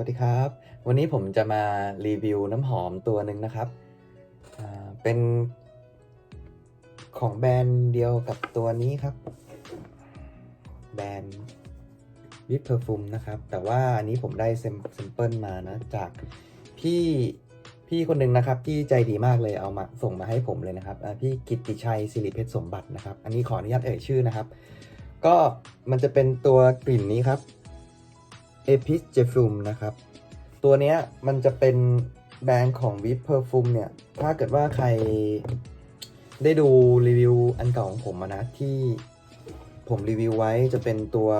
วัสดีครับ วันนี้ผมจะมารีวิวน้ำหอมตัวหนึ่งนะครับเป็นของแบรนด์เดียวกับตัวนี้ครับ แบรนด์วิปเพอร์ฟูมนะครับ แต่ว่าอันนี้ผมได้เซมเปิลมานะ จากพี่พี่คนหนึ่งนะครับ ที่ใจดีมากเลยเอามาส่งมาให้ผมเลยนะครับพี่กิติชัยสิริเพชรสมบัตินะครับ อันนี้ขออนุญาตเอ่ยชื่อนะครับ ก็มันจะเป็นตัวกลิ่นนี้ครับ เอพิสเจฟูมนะครับ ตัวเนี้ยมันจะเป็นแบรนด์ของวิปเพอร์ฟูมเนี่ย ถ้าเกิดว่าใครได้ดูรีวิวอันเก่าของผมนะ ที่ผมรีวิวไว้จะเป็นตัว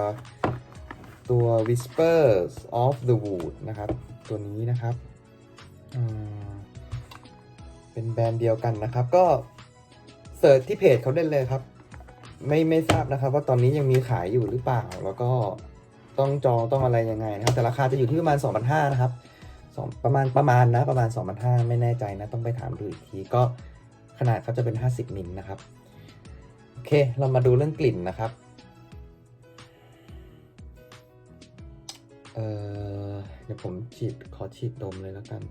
ตัว Whispers of the Wood นะครับ ตัวนี้นะครับ เป็นแบรนด์เดียวกันนะครับ ก็เสิร์ชที่เพจเขาได้เลยครับ ไม่ไม่ทราบนะครับ ว่าตอนนี้ยังมีขายอยู่หรือเปล่าแล้วก็ ต้องจองต้องอะไรยังไงนะครับ แต่ราคาจะอยู่ที่ประมาณ 2,500นะครับสองประมาณประมาณนะประมาณ 2,500 ไม่แน่ใจนะ ต้องไปถามดูอีกทีก็ขนาดเขาจะเป็น 50มิลนะครับโอเค เรามาดูเรื่องกลิ่นนะครับเออเดี๋ยวผมฉีดขอฉีดดมเลยแล้วกัน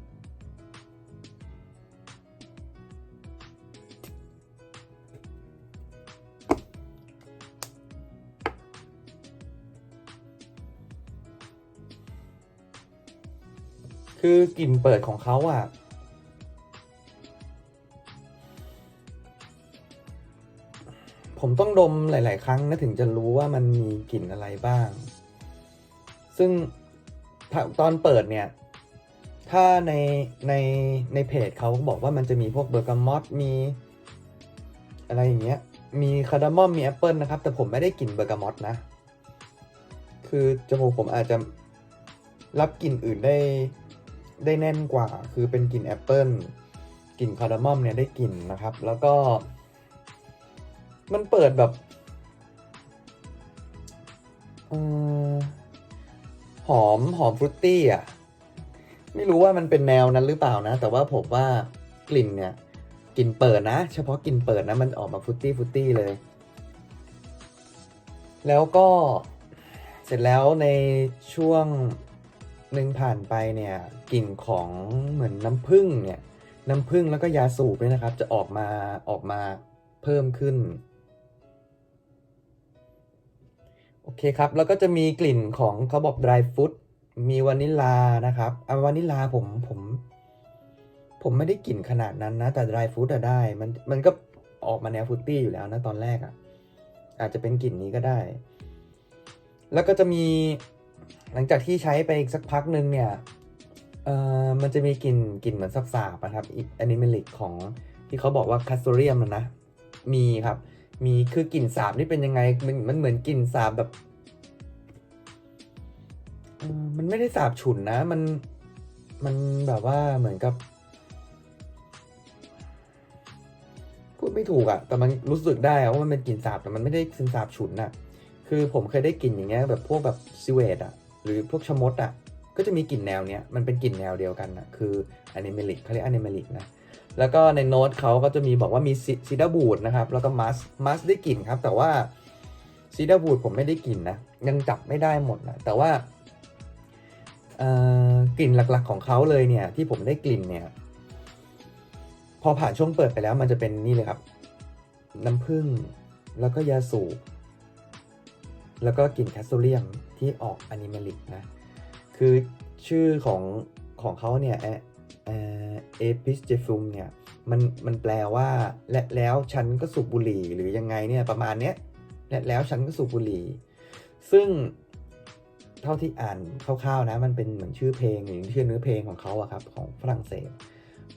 คือกลิ่นเปิดของเขาอะ ผมต้องดมหลาย ๆ ครั้งนะถึงจะรู้ว่ามันมีกลิ่นอะไรบ้าง ซึ่งตอนเปิดเนี่ย ถ้าในในในเพจเขาบอกว่ามันจะมีพวกเบอร์กามอตมีอะไรอย่างเงี้ย มีคาร์ดามอม มีแอปเปิลนะครับ แต่ผมไม่ได้กลิ่นเบอร์กามอตนะ คือจมูกผมอาจจะรับกลิ่นอื่นได้ ได้แน่นกว่า คือเป็นกลิ่นแอปเปิลกลิ่นคาร์ดามอมเนี่ยได้กลิ่นนะครับ แล้วก็ มันเปิดแบบอหอมหอมฟรุตตี้อะ ไม่รู้ว่ามันเป็นแนวนั้นหรือเปล่านะ แต่ว่าผมว่ากลิ่นเนี่ยกลิ่นเปิดนะ เฉพาะกลิ่นเปิดนะ มันออกมาฟรุตตี้ฟรุตตี้เลย แล้วก็เสร็จแล้วในช่วง หนึ่งผ่านไปเนี่ยกลิ่นของเหมือนน้ำผึ้งเนี่ยน้ำผึ้งแล้วก็ยาสูบเนี่ยนะครับ จะออกมาออกมาเพิ่มขึ้นโอเคครับ แล้วก็จะมีกลิ่นของเขาบอก dry fruit มีวานิลานะครับอะวานิลาผมผม ผมไม่ได้กลิ่นขนาดนั้นนะ แต่ dry fruit อะได้มันมันก็ออกมาแนวฟรุตตี้อยู่แล้วนะตอนแรกอะอาจจะเป็นกลิ่นนี้ก็ได้ แล้วก็จะมี หลังจากที่ใช้ไปอีกสักพักหนึ่งเนี่ยเอ่อมันจะมีกลิ่นกลิ่นเหมือนสาบนะครับอีกแอนิเมลิกของที่เขาบอกว่าคัสโซเรียมนะ มีครับ มีคือกลิ่นสาบนี่เป็นยังไง มันมันเหมือนกลิ่นสาบแบบมันไม่ได้สาบฉุนนะ มันมันแบบว่าเหมือนกับ พูดไม่ถูกอะแต่มันรู้สึกได้ว่ามันเป็นกลิ่นสาบแต่มันไม่ได้กลิ่นสาบฉุนน่ะ คือผมเคยได้กลิ่นอย่างเงี้ยแบบพวกแบบซิเวตอะหรือพวกชมดอะก็จะมีกลิ่นแนวเนี้ยมันเป็นกลิ่นแนวเดียวกันอะคืออนิเมลิกเขาเรียกอนิเมลิกนะแล้วก็ในโน้ตเขาก็จะมีบอกว่ามีซีดาบูดนะครับ แล้วก็มัสมัสได้กลิ่นครับ แต่ว่าซีดาบูดผมไม่ได้กลิ่นนะ ยังจับไม่ได้หมดนะ แต่ว่ากลิ่นหลักๆของเขาเลยเนี่ย ที่ผมได้กลิ่นเนี่ย พอผ่านช่วงเปิดไปแล้วมันจะเป็นนี่เลยครับ น้ำผึ้งแล้วก็ยาสูบ แล้วก็กลิ่นแคสโซเลียมที่ออกอนิเมลิกนะ คือชื่อของของเขาเนี่ยเอพิสเจฟุมเนี่ยมันมันแปลว่าและแล้วฉันก็สูบบุหรี่หรือยังไงเนี่ยประมาณเนี้ยและแล้วฉันก็สูบบุหรี่ ซึ่งเท่าที่อ่านคร่าวๆนะมันเป็นเหมือนชื่อเพลงหรือชื่อเนื้อเพลงของเขาอะครับของฝรั่งเศส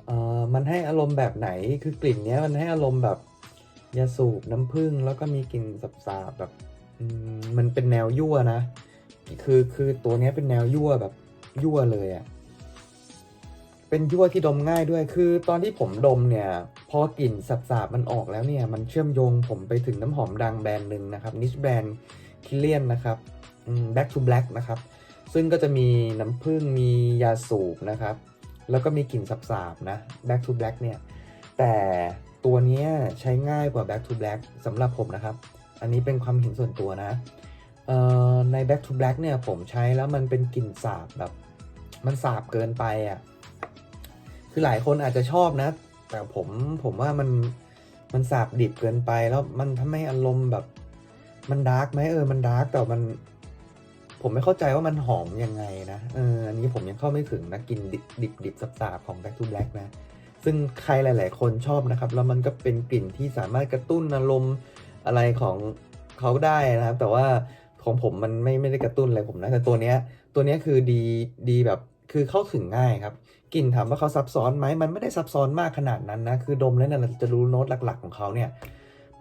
เอ่อมันให้อารมณ์แบบไหนคือกลิ่นเนี้ยมันให้อารมณ์แบบยาสูบน้ำผึ้งแล้วก็มีกลิ่นสาบๆแบบ มันเป็นแนวยั่วนะ คือคือตัวนี้เป็นแนวยั่วแบบยั่วเลยอะ่ะ เป็นยั่วที่ดมง่ายด้วย คือตอนที่ผมดมเนี่ย พอกลิ่นสาบๆมันออกแล้วเนี่ย มันเชื่อมโยงผมไปถึงน้ำหอมดังแบรนด์หนึ่งนะครับ นิชแบรนด์คิเลียนนะครับ back to black นะครับ ซึ่งก็จะมีน้ำผึ้ง มียาสูบนะครับ แล้วก็มีกลิ่นสาบๆนะ back to black เนี่ย แต่ตัวนี้ใช้ง่ายกว่า back to black สำหรับผมนะครับ อันนี้เป็นความเห็นส่วนตัวนะใน back to black เนี่ยผมใช้แล้วมันเป็นกลิ่นสาบแบบ มันสาบเกินไปอะ คือหลายคนอาจจะชอบนะ แต่ผมผมว่ามันมันสาบดิบเกินไปแล้วมันทำให้อารมณ์แบบ มันดาร์กไหมเออมันดาร์กแต่มัน ผมไม่เข้าใจว่ามันหอมยังไงนะเอออันนี้ผมยังเข้าไม่ถึงนะกลิ่นดิบดิบดิบสาบของ Back to Black นะ ซึ่งใครหลาย ๆ คนชอบนะครับ แล้วมันก็เป็นกลิ่นที่สามารถกระตุ้นอารมณ์ อะไรของเขาได้นะครับ แต่ว่าของผมมันไม่ไม่ได้กระตุ้นอะไรผมนะแต่ตัวเนี้ยตัวเนี้ยคือดีดีแบบคือเข้าถึงง่ายครับกลิ่นถามว่าเขาซับซ้อนไหมมันไม่ได้ซับซ้อนมากขนาดนั้นนะคือดมแล้วเนี่ยเราจะรู้โน้ตหลัก ๆ ของเขาเนี่ย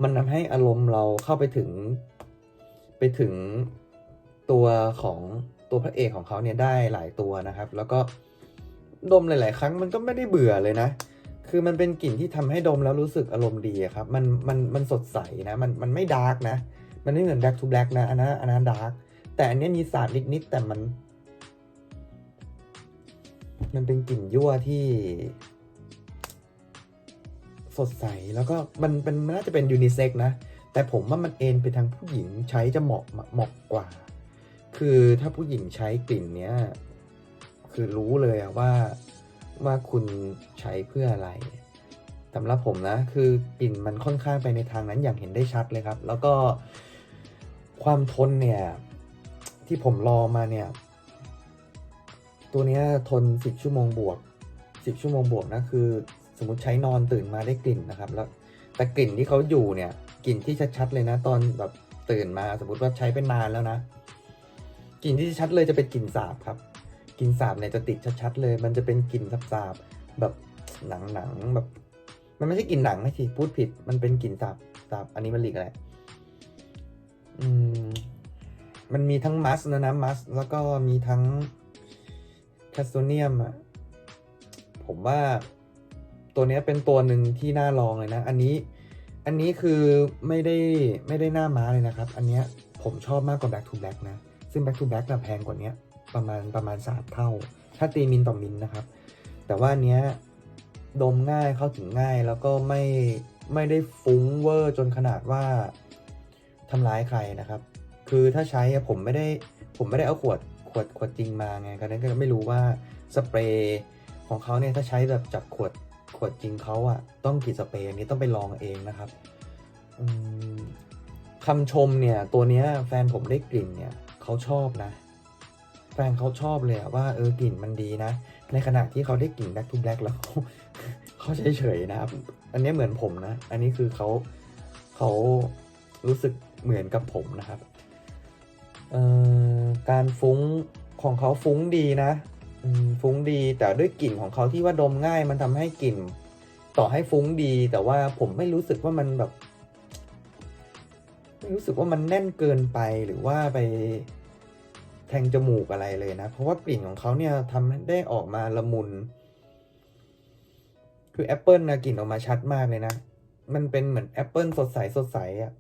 มันทำให้อารมณ์เราเข้าไปถึง ไปถึงตัวของตัวพระเอกของเขาเนี่ยได้หลายตัวนะครับ แล้วก็ดมหลาย ๆ ครั้งมันก็ไม่ได้เบื่อเลยนะ คือมันเป็นกลิ่นที่ทำให้ดมแล้วรู้สึกอารมณ์ดีครับ มันมันมันสดใสนะ มันมันไม่ดาร์กนะ มันไม่เหมือน Black to Black นะ อันนั้นอันนั้นดาร์ก แต่อันนี้มีสาดนิดๆแต่มัน มันเป็นกลิ่นยั่วที่ สดใส แล้วก็มันเป็นมันน่าจะเป็นยูนิเซ็กนะ แต่ผมว่ามันเอนไปทางผู้หญิงใช้จะเหมาะเหมาะกว่า คือถ้าผู้หญิงใช้กลิ่นเนี้ย คือรู้เลยอะว่า ว่าคุณใช้เพื่ออะไรสำหรับผมนะ คือกลิ่นมันค่อนข้างไปในทางนั้นอย่างเห็นได้ชัดเลยครับ แล้วก็ความทนเนี่ย ที่ผมรอมาเนี่ย ตัวเนี้ยทน 10 ชั่วโมงบวก 10 ชั่วโมงบวกนะคือ สมมติใช้นอนตื่นมาได้กลิ่นนะครับ แล้วแต่กลิ่นที่เขาอยู่เนี่ยกลิ่นที่ชัดๆเลยนะ ตอนแบบตื่นมาสมมติว่าใช้เป็นนานแล้วนะกลิ่นที่ชัดเลยจะเป็นกลิ่นสาบครับ กลิ่นสาบเนี่ยจะติดชัดๆเลย มันจะเป็นกลิ่นสาบๆแบบหนังๆแบบ มันไม่ใช่กลิ่นหนังไม่สิพูดผิด มันเป็นกลิ่นสาบสาบอันนี้มันหลีกอะไรอืมมันมีทั้งมัสนะนะมัส แล้วก็มีทั้งแคสโตเนียมอะผมว่าตัวนี้เป็นตัวหนึ่งที่น่าลองเลยนะ อันนี้ อันนี้คือไม่ได้ไม่ได้หน้าม้าเลยนะครับ อันเนี้ยผมชอบมากกว่า Back to Back นะ ซึ่ง Back to Back น่ะแพงกว่านี้ ประมาณประมาณสามเท่า ถ้าตีมิลต่อมิลนะครับ แต่ว่านเนี้ยดมง่ายเข้าถึงง่ายแล้วก็ไม่ไม่ได้ฟุ้งเวอร์จนขนาดว่าทำร้ายใครนะครับ คือถ้าใช้ผมไม่ได้ผมไม่ได้เอาขวดขวดขวดจริงมาไงก็นั้นก็ไม่รู้ว่าสเปรย์ของเขาเนี่ยถ้าใช้แบบจากขวดขวดจริงเขาอะต้องกี่สเปรย์อันนี้ต้องไปลองเองนะครับคำชมเนี่ยตัวเนี้ยแฟนผมได้กลิ่นเนี่ยเขาชอบนะ ฟนเขาชอบเลยว่าเออกลิ่นมันดีนะ ในขณะที่เขาได้กลิ่น Black to Black แล้วเขาเขาเฉยๆนะครับ อันนี้เหมือนผมนะ อันนี้คือเขาเขารู้สึกเหมือนกับผมนะครับเอ่อการฟุ้งของเขาฟุ้งดีนะฟุ้งดีแต่ด้วยกลิ่นของเขาที่ว่าดมง่าย มันทำให้กลิ่น ต่อให้ฟุ้งดี แต่ว่าผมไม่รู้สึกว่ามันแบบไม่รู้สึกว่ามันแน่นเกินไปหรือว่าไป แทงจมูกอะไรเลยนะ เพราะว่ากลิ่นของเขาเนี่ยทำได้ออกมาละมุน คือแอปเปิลนะกลิ่นออกมาชัดมากเลยนะ มันเป็นเหมือนแอปเปิลสดใสสดใสอะ่ะ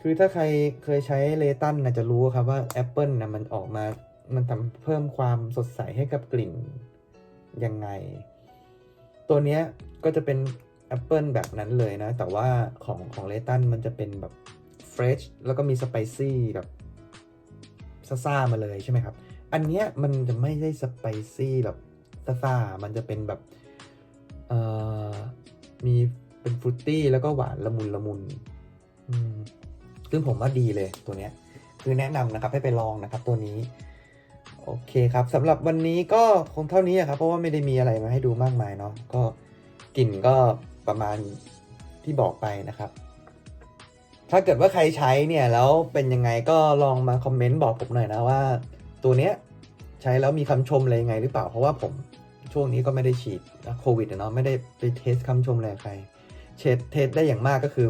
คือถ้าใครเคยใช้เลตันนะจะรู้ครับว่าแอปเปิลนะมันออกมา มันทำเพิ่มความสดใสให้กับกลิ่นยังไง ตัวเนี้ยก็จะเป็นแอปเปิลแบบนั้นเลยนะ แต่ว่าของของเลตันมันจะเป็นแบบเฟรชแล้วก็มีสไปซี่แบบ ซ่าๆมาเลยใช่ไหมครับ อันเนี้ยมันจะไม่ได้สไปซี่แบบซ่าๆมันจะเป็นแบบเอ่อมีเป็นฟรุตตี้แล้วก็หวานละมุนละมุนซึ่งผมว่าดีเลยตัวเนี้ย คือแนะนำนะครับให้ไปลองนะครับตัวนี้ โอเคครับสำหรับวันนี้ก็คงเท่านี้ครับ เพราะว่าไม่ได้มีอะไรมาให้ดูมากมายเนาะก็กลิ่นก็ประมาณที่บอกไปนะครับ ถ้าเกิดว่าใครใช้เนี่ยแล้วเป็นยังไงก็ลองมาคอมเมนต์บอกผมหน่อยนะว่า ตัวเนี้ยใช้แล้วมีคำชมอะไรยังไงหรือเปล่า เพราะว่าผมช่วงนี้ก็ไม่ได้ฉีดโควิดเนาะไม่ได้ไปเทสคำชมอะไรใครเทสเทสได้อย่างมากก็คือ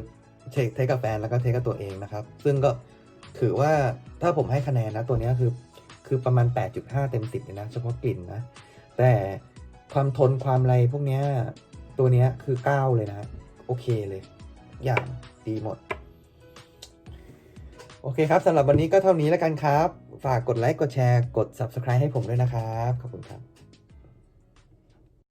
เทสเทสกับแฟนแล้วก็เทสกับตัวเองนะครับ ซึ่งก็ถือว่าถ้าผมให้คะแนนนะตัวนี้คือคือประมาณ 8.5 เต็ม 10เลยนะ เฉพาะกลิ่นนะ แต่ความทนความอะไรพวกเนี้ยตัวเนี้ยคือ 9 เลยนะ โอเคเลย อย่างดีหมด อเคครับสำหรับวันนี้ก็เท่านี้แล้วกันครับ ฝากกดไลค์กดแชร์กด Subscribe ให้ผมด้วยนะครับ ขอบคุณครับ